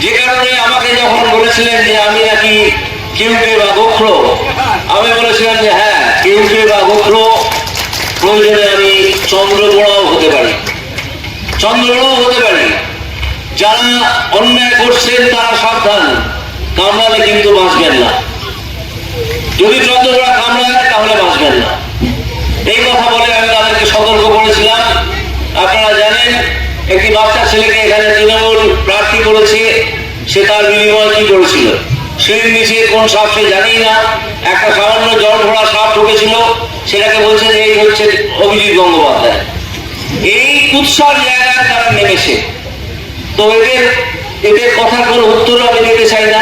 যে কারণে আমাকে যখন বলেছিলেন যে আমি নাকি কেউকে বা গোখ্র, আমি বলেছিলাম যে হ্যাঁ কেউকে বা গোখ্র প্রয়োজনে আমি চন্দ্রগোড়াও হতে পারি। চন্দ্রগোড়াও হতে পারি। যারা অন্যায় করছেন তারা সাবধান, কামড়ালে কিন্তু বাঁচবেন না। যদি চন্দ্রগোড়া কামড়ায়, তাহলে বাঁচবেন না। এই কথা বলে আমি তাদেরকে সতর্ক করেছিলাম। আপনারা জানেন একটি বাচ্চা ছেলেকে এখানে তৃণমূল প্রার্থী করেছে, সে তার বিনিময় কি করেছিল? সিঁড়ির নিচে কোন সাপ সে জানেই না। একটা সামান্য জল ভরা সাপ ঢুকেছিল, সেটাকে বলছে যে এই হচ্ছে অভিজিৎ গঙ্গোপাধ্যায়। এই কুৎসার জায়গায় তারা নেমেছে? তো এদের এদের কথার কোনো উত্তর আমি দিতে চাই না।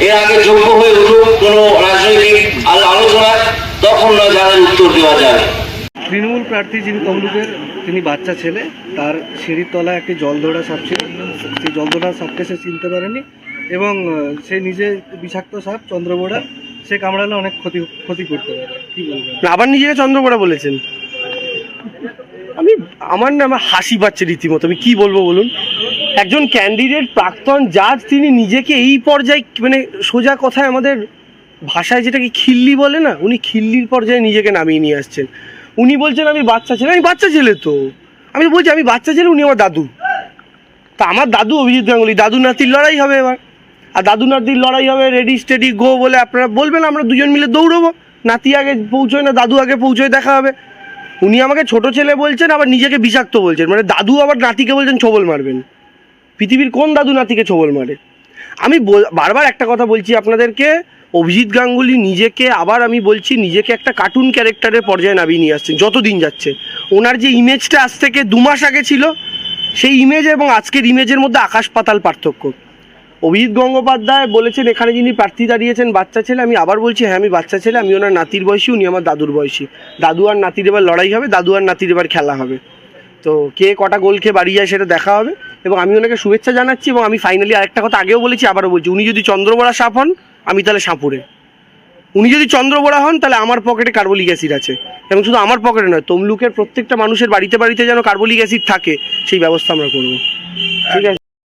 এর আগে যোগ্য হয়ে উঠুক কোনো রাজনৈতিক আলো- আলোচনায় তখন না যাদের উত্তর দেওয়া যাবে। তৃণমূল প্রার্থী যিনি তমলুকের তিনি বাচ্চা ছেলে, তার সিঁড়ির তলায় একটি জলদৌড়া সাপ ছিল। সেই জলদৌড়া সাপকে সে চিনতে পারেনি এবং সে নিজে বিষাক্ত সাপ, চন্দ্রবোড়া, সে কামড়ালে অনেক ক্ষতি ক্ষতি করতে পারে। কি বলবেন? আবার নিজেকে চন্দ্রকোড়া বলেছেন। আমি, আমার না, আমার হাসি পাচ্ছে রীতিমতো। আমি কি বলব বলুন? একজন ক্যান্ডিডেট, প্রাক্তন জাজ, তিনি নিজেকে এই পর্যায়ে মানে সোজা কথায় আমাদের ভাষায় যেটাকে খিল্লি বলে না, উনি খিল্লির পর্যায়ে নিজেকে নামিয়ে নিয়ে আসছেন। উনি বলছেন আমি বাচ্চা ছেলে, আমি বাচ্চা ছেলে তো। আমি বলছি, আমি বাচ্চা ছেলে, উনি আমার দাদু। তা আমার দাদু অভিজিৎ গাঙ্গুলি, দাদু নাতির লড়াই হবে এবার। আর দাদু নাতির লড়াই হবে রেডি স্টেডি গো বলে আপনারা বলবেন, আমরা দুজন মিলে দৌড়বো। নাতি আগে পৌঁছয় না, দাদু আগে পৌঁছয়, দেখা হবে। উনি আমাকে ছোট ছেলে বলছেন, আবার নিজেকে বিষাক্ত বলছেন। মানে দাদু আবার নাতিকে বলছেন, ছবল মারবেন। পৃথিবীর কোন দাদু নাতিকে ছবল মারে? আমি বারবার একটা কথা বলছি আপনাদেরকে অভিজিৎ গাঙ্গুলি নিজেকে, আবার আমি বলছি নিজেকে একটা কার্টুন ক্যারেক্টারের পর্যায়ে নামিয়ে নিয়ে আসছেন যত দিন যাচ্ছে। ওনার যে ইমেজটা আজ থেকে দু মাস আগে ছিল, সেই ইমেজ এবং আজকের ইমেজের মধ্যে আকাশ পাতাল পার্থক্য। অভিজিৎ গঙ্গোপাধ্যায় বলেছেন, এখানে যিনি প্রার্থী দাঁড়িয়েছেন, বাচ্চা ছেলে, আমি আবার বলছি হ্যাঁ আমি বাচ্চা ছেলে, আমি ওনার নাতির বয়সী, উনি আমার দাদুর বয়সী। দাদু আর নাতির এবার লড়াই হবে, দাদু আর নাতির এবার খেলা হবে। তো কে কটা গোল খেয়ে বাড়ি যায় সেটা দেখা হবে এবং আমি ওনাকে শুভেচ্ছা জানাচ্ছি এবং আমি ফাইনালি আরেকটা কথা আগেও বলেছি, আবারও বলছি, উনি যদি চন্দ্রবরা সাপ হন আমি তাহলে সাপুরে। উনি যদি চন্দ্রবড়া হন, তাহলে আমার পকেটে কার্বলিক অ্যাসিড আছে। এবং শুধু আমার পকেটে নয়, তমলুকের প্রত্যেকটা মানুষের বাড়িতে বাড়িতে যেন কার্বলিক অ্যাসিড থাকে, সেই ব্যবস্থা আমরা করব। ঠিক আছে?